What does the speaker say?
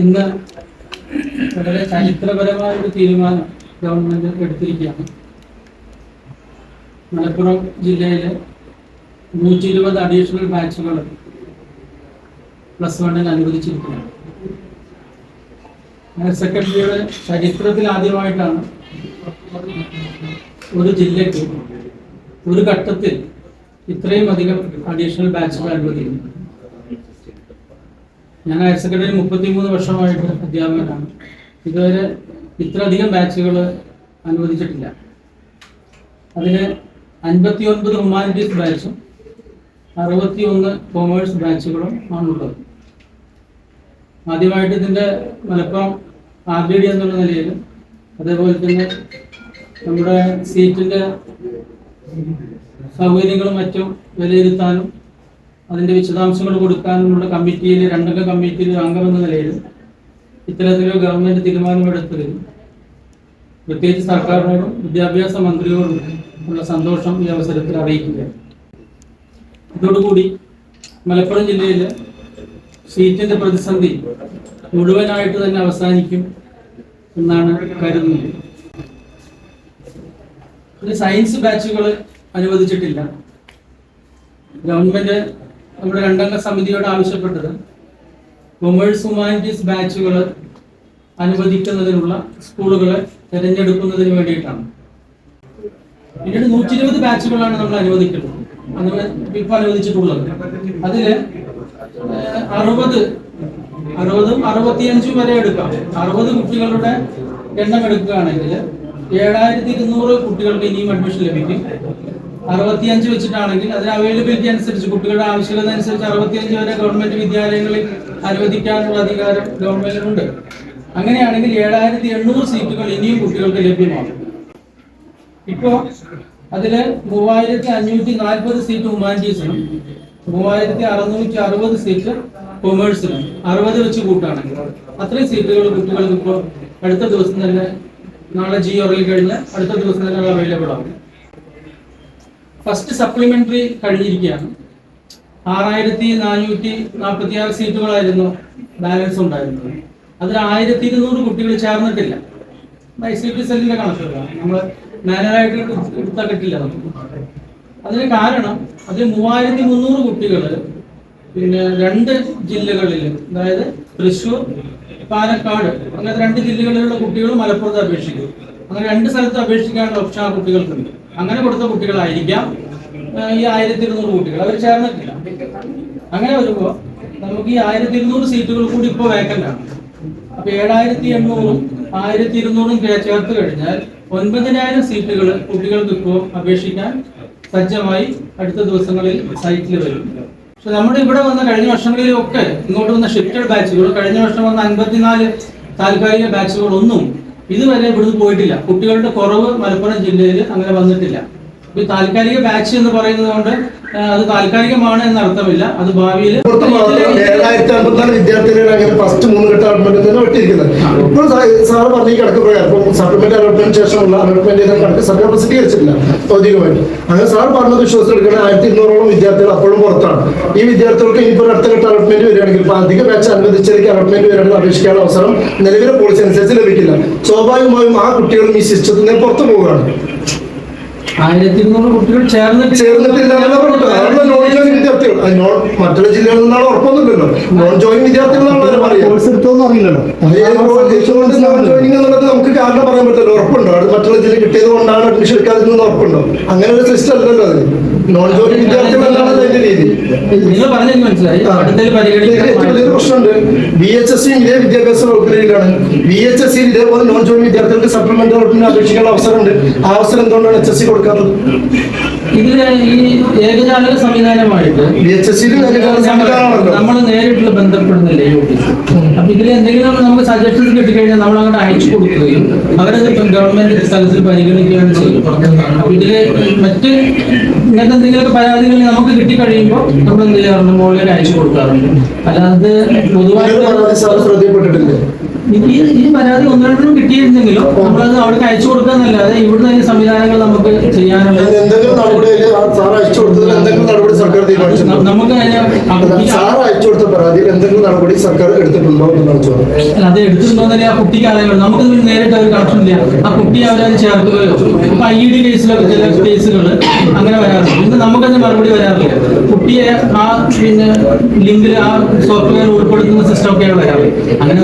ഇന്ന് വളരെ ചരിത്രപരമായ ഒരു തീരുമാനം ഗവൺമെന്റ് എടുത്തിരിക്കുകയാണ്. മലപ്പുറം ജില്ലയിലെ നൂറ്റി ഇരുപത് അഡീഷണൽ ബാച്ചുകൾ പ്ലസ് വണ്ണിന് അനുവദിച്ചിരിക്കുകയാണ്. ഹയർ സെക്കൻഡറിയുടെ ചരിത്രത്തിൽ ആദ്യമായിട്ടാണ് ഒരു ജില്ലയ്ക്ക് ഒരു ഘട്ടത്തിൽ ഇത്രയും അധികം അഡീഷണൽ ബാച്ചുകൾ അനുവദിക്കുന്നു ഞാൻ ഹയർ സെക്കൻഡറി മുപ്പത്തിമൂന്ന് വർഷമായിട്ട് അധ്യാപകനാണ്. ഇതുവരെ ഇത്രയധികം ബാച്ചുകൾ അനുവദിച്ചിട്ടില്ല. അതിന് അൻപത്തി ഒൻപത് ഹ്യൂമാനിറ്റീസ് ബാച്ചും അറുപത്തി ഒന്ന് കോമേഴ്സ് ബാച്ചുകളും ആണുള്ളത്. ആദ്യമായിട്ട് ഇതിന്റെ മലപ്പുറം ആർ ഡി ഡി എന്നുള്ള നിലയിൽ അതേപോലെ തന്നെ നമ്മുടെ സീറ്റിന്റെ സൗകര്യങ്ങളും മറ്റും വിലയിരുത്താനും അതിന്റെ വിശദാംശങ്ങൾ കൊടുക്കാനുള്ള കമ്മിറ്റിയിൽ രണ്ടംഗ കമ്മിറ്റിയിൽ അംഗമെന്ന നിലയിൽ ഇത്തരത്തിലൊരു ഗവൺമെന്റ് തീരുമാനമെടുത്തതിൽ പ്രത്യേകിച്ച് സർക്കാരിനോടും വിദ്യാഭ്യാസ മന്ത്രിയോടും ഉള്ള സന്തോഷം ഈ അവസരത്തിൽ അറിയിക്കുക. ഇതോടുകൂടി മലപ്പുറം ജില്ലയിലെ സീറ്റിന്റെ പ്രതിസന്ധി മുഴുവനായിട്ട് തന്നെ അവസാനിക്കും എന്നാണ് കരുതുന്നത്. സയൻസ് ബാച്ചുകൾ അനുവദിച്ചിട്ടില്ല. ഗവൺമെന്റ് നമ്മുടെ രണ്ടംഗ സമിതിയോട് ആവശ്യപ്പെട്ടത് കൊമേഴ്സ് ഹ്യൂമാനിറ്റീസ് ബാച്ചുകൾ അനുവദിക്കുന്നതിനുള്ള സ്കൂളുകളെ തിരഞ്ഞെടുക്കുന്നതിന് വേണ്ടിയിട്ടാണ്. പിന്നീട് നൂറ്റി ഇരുപത് ബാച്ചുകളാണ് നമ്മൾ അനുവദിക്കുന്നത്. ഇപ്പൊ അനുവദിച്ചിട്ടുള്ളത്. അതിൽ അറുപത് അറുപതും അറുപത്തിയഞ്ചും വരെ എടുക്കാം. അറുപത് കുട്ടികളുടെ എണ്ണം എടുക്കുകയാണെങ്കിൽ ഏഴായിരത്തി ഇരുന്നൂറ് കുട്ടികൾക്ക് ഇനിയും അഡ്മിഷൻ ലഭിക്കും. അറുപത്തിയഞ്ച് വെച്ചിട്ടാണെങ്കിൽ അതിന് അവൈലബിലിറ്റി അനുസരിച്ച് കുട്ടികളുടെ ആവശ്യകത അനുസരിച്ച് അറുപത്തിയഞ്ച് വരെ ഗവൺമെന്റ് വിദ്യാലയങ്ങളിൽ അനുവദിക്കാനുള്ള അധികാരം ഗവൺമെന്റിനുണ്ട് അങ്ങനെയാണെങ്കിൽ ഏഴായിരത്തി എണ്ണൂറ് സീറ്റുകൾ ഇനിയും കുട്ടികൾക്ക് ലഭ്യമാകും. ഇപ്പോ അതിൽ മൂവായിരത്തി അഞ്ഞൂറ്റി നാൽപ്പത് സീറ്റ് ഹ്യൂമാനിറ്റീസിനും മൂവായിരത്തി അറുന്നൂറ്റി അറുപത് സീറ്റ് കൊമേഴ്സിനും അറുപത് വെച്ച് കൂട്ടാണെങ്കിൽ അത്രയും സീറ്റുകൾ കുട്ടികൾക്ക് ഇപ്പോൾ അടുത്ത ദിവസം തന്നെ നാളെ ജിയോറിൽ കഴിഞ്ഞ് അടുത്ത ദിവസം തന്നെ അവൈലബിൾ ആകും ഫസ്റ്റ് സപ്ലിമെന്ററി കഴിഞ്ഞിരിക്കുകയാണ്. ആറായിരത്തി നാനൂറ്റി നാൽപ്പത്തി ആറ് സീറ്റുകളായിരുന്നു ബാലൻസ് ഉണ്ടായിരുന്നത്. അതിൽ ആയിരത്തി ഇരുന്നൂറ് കുട്ടികൾ ചേർന്നിട്ടില്ല. ഐ സെല്ലിന്റെ കണക്കുകളാണ്. നമ്മൾ മാനുവലായിട്ട് എടുത്താൽ കിട്ടില്ല നമുക്ക്. അതിന് കാരണം അതിൽ മൂവായിരത്തി മുന്നൂറ് കുട്ടികൾ പിന്നെ രണ്ട് ജില്ലകളിൽ അതായത് തൃശ്ശൂർ പാലക്കാട് അങ്ങനെ രണ്ട് ജില്ലകളിലുള്ള കുട്ടികൾ മലപ്പുറത്ത് അപേക്ഷിക്കും. അങ്ങനെ രണ്ട് സ്ഥലത്ത് അപേക്ഷിക്കാനുള്ള ഓപ്ഷൻ ആ കുട്ടികൾക്കുണ്ട്. അങ്ങനെ കൊടുത്ത കുട്ടികളായിരിക്കാം. ഈ ആയിരത്തി ഇരുന്നൂറ് കുട്ടികൾ. അവർ ചേർന്നിട്ടില്ല. അങ്ങനെ വരുമ്പോൾ നമുക്ക് ഈ ആയിരത്തി ഇരുന്നൂറ് സീറ്റുകൾ കൂടി ഇപ്പോൾ ആണ്. അപ്പൊ ഏഴായിരത്തി എണ്ണൂറും ആയിരത്തി ഇരുന്നൂറും ചേർത്ത് കഴിഞ്ഞാൽ ഒൻപതിനായിരം സീറ്റുകൾ കുട്ടികൾക്ക് ഇപ്പോൾ അപേക്ഷിക്കാൻ സജ്ജമായി അടുത്ത ദിവസങ്ങളിൽ സൈറ്റിൽ വരും. പക്ഷെ നമ്മുടെ ഇവിടെ വന്ന കഴിഞ്ഞ വർഷങ്ങളിലൊക്കെ ഇങ്ങോട്ട് വന്ന ഷിഫ്റ്റഡ് ബാച്ചുകൾ കഴിഞ്ഞ വർഷം വന്ന അൻപത്തിനാല് താൽക്കാലിക ബാച്ചുകളൊന്നും ഇതുവരെ ഇവിടുന്ന് പോയിട്ടില്ല. കുട്ടികളുടെ കുറവ് മലപ്പുറം ജില്ലയിൽ അങ്ങനെ വന്നിട്ടില്ല. ഈ താൽക്കാലിക ബാച്ച് എന്ന് പറയുന്നത് കൊണ്ട് അത് താൽക്കാലികമാണ് എന്നർത്ഥമില്ല. അത് ഭാവിയിൽ പുറത്ത് വിദ്യാർത്ഥികളെ അങ്ങനെ ഫസ്റ്റ് മൂന്ന് ഘട്ട അലോട്ട്മെന്റ് തന്നെ വെട്ടിയിരിക്കുന്നത്? ഇപ്പോൾ സാറ് പറഞ്ഞ ഈ കണക്ക് പ്രകാരം ഇപ്പം സപ്ലിമെന്റ് അലോട്ട്മെന്റ് ശേഷമുള്ള അലോട്ട്മെന്റ് ചെയ്ത കണക്ക് സർക്കാർ പ്രസിദ്ധീകരിച്ചിട്ടില്ല ഔദ്യോഗികമായിട്ട്. അങ്ങനെ സാർ പറഞ്ഞത് വിശ്വസിച്ചെടുക്കുന്ന ആയിരത്തി ഇരുന്നൂറോളം വിദ്യാർത്ഥികൾ അപ്പോഴും പുറത്താണ്. ഈ വിദ്യാർത്ഥികൾക്ക് ഇപ്പോൾ അടുത്ത ഘട്ട അലോട്ട്മെന്റ് വരികയാണെങ്കിൽ ഇപ്പൊ അധിക ബാച്ച് അനുവദിച്ചതിലേക്ക് അലോട്ട്മെന്റ് വരികയാണെങ്കിൽ അപേക്ഷിക്കാനുള്ള അവസരം നിലവിലെ പോളിസി അനുസരിച്ച് ലഭിക്കില്ല. സ്വാഭാവികമായും ആ കുട്ടികളും ഈ സിസ്റ്റത്തിൽ നിന്ന് പുറത്തു പോവുകയാണ്. ആയിരത്തി ഇരുന്നൂറ് കുട്ടികൾ ചേർന്നിട്ട് ചേർന്നിട്ടില്ല നോൺ ജോയിൻ മറ്റുള്ള ജില്ലകളിൽ നിന്നാണ് ഉറപ്പൊന്നുമില്ലല്ലോ. നോൺ ജോയിനിങ് എന്നുള്ളത് നമുക്ക് കാരണം പറയാൻ പറ്റില്ല. ഉറപ്പുണ്ടോ? അത് മറ്റുള്ള ജില്ല കിട്ടിയത് കൊണ്ടാണ് അഡ്മിഷൻ എടുക്കാതിരുന്നത് ഉറപ്പുണ്ടോ? അങ്ങനെ ഒരു സിസ്റ്റം അല്ലല്ലോ അത്. നോൺ ജോയിൻ രീതി നിങ്ങൾ പറഞ്ഞത് മനസ്സിലായി. ഇതിൽ പ്രശ്നമുണ്ട്. ബി എച്ച് എസ് ഇതേ വിദ്യാഭ്യാസ വകുപ്പിലേക്കാണ് ബി എച്ച് എസ് സി ഇതേപോലെ നോൺ ജോയിൻ വിദ്യാർത്ഥികൾക്ക് സപ്ലിമെന്റ് അലോട്ട്മെന്റ് അപേക്ഷിക്കാനുള്ള അവസരമുണ്ട്. ആ അവസരം എന്തുകൊണ്ടാണ് എച്ച് എസ് സി കൊടുക്കാത്തത്? ഇതിൽ ഈ ഏകജാലക സംവിധാനമായിട്ട് ബി എച്ച് എസ് സി നമ്മൾ നേരിട്ടുള്ള ബന്ധപ്പെടുന്നില്ല ഈ ഓഫീസ് അപ്പൊ ഇതിൽ എന്തെങ്കിലും നമുക്ക് സജഷൻസ് കിട്ടിക്കഴിഞ്ഞാൽ നമ്മൾ അങ്ങോട്ട് അയച്ചു കൊടുക്കുകയും അവരത് ഗവൺമെന്റ് സ്ഥലത്തിൽ പരിഗണിക്കുകയാണ് ചെയ്യുന്നത്. ഇതിൽ മറ്റ് ഇങ്ങനത്തെ എന്തെങ്കിലുമൊക്കെ പരാതികൾ നമുക്ക് കിട്ടിക്കഴിയുമ്പോൾ നമ്മൾ എന്ത് ചെയ്യാറുണ്ട് മുകളിലേക്ക് അയച്ചു കൊടുക്കാറുണ്ട്. അല്ലാതെ പൊതുവായിട്ട് എനിക്ക് ഈ- പരാതി പരാതി ഒന്നിരണ്ടെണ്ണം കിട്ടിയിരുന്നെങ്കിലും നമ്മളത് അവിടെ അയച്ചു കൊടുക്കാന്നല്ലാതെ ഇവിടുന്ന് അതിന് സംവിധാനങ്ങൾ നമുക്ക് ചെയ്യാനുള്ള എന്തെങ്കിലും നടപടി അതിൽ ആ അയച്ചു കൊടുത്തതിൽ എന്തെങ്കിലും നടപടി സർക്കാർ നമുക്ക് ആ നടപടി സർക്കാർ എടുത്തിട്ടുണ്ടോ കുട്ടിക്ക് അറിയാൻ നമുക്ക് നേരിട്ട് ഒരു കണക്ഷൻ ഇല്ല. ആ കുട്ടി അവരത് ചേർക്കുകയോ ഇപ്പൊ ഐ ഡി കേസിലൊക്കെ ചില കേസുകൾ അങ്ങനെ വരാറുണ്ട്. ഇന്ന് നമുക്കതിന് മറുപടി വരാറില്ല. കുട്ടിയെ ആ പിന്നെ ലിങ്കിൽ ആ സോഫ്റ്റ്വെയർ ഉൾപ്പെടുത്തുന്ന സിസ്റ്റം ഒക്കെയാണ് വരാറ്. അങ്ങനെ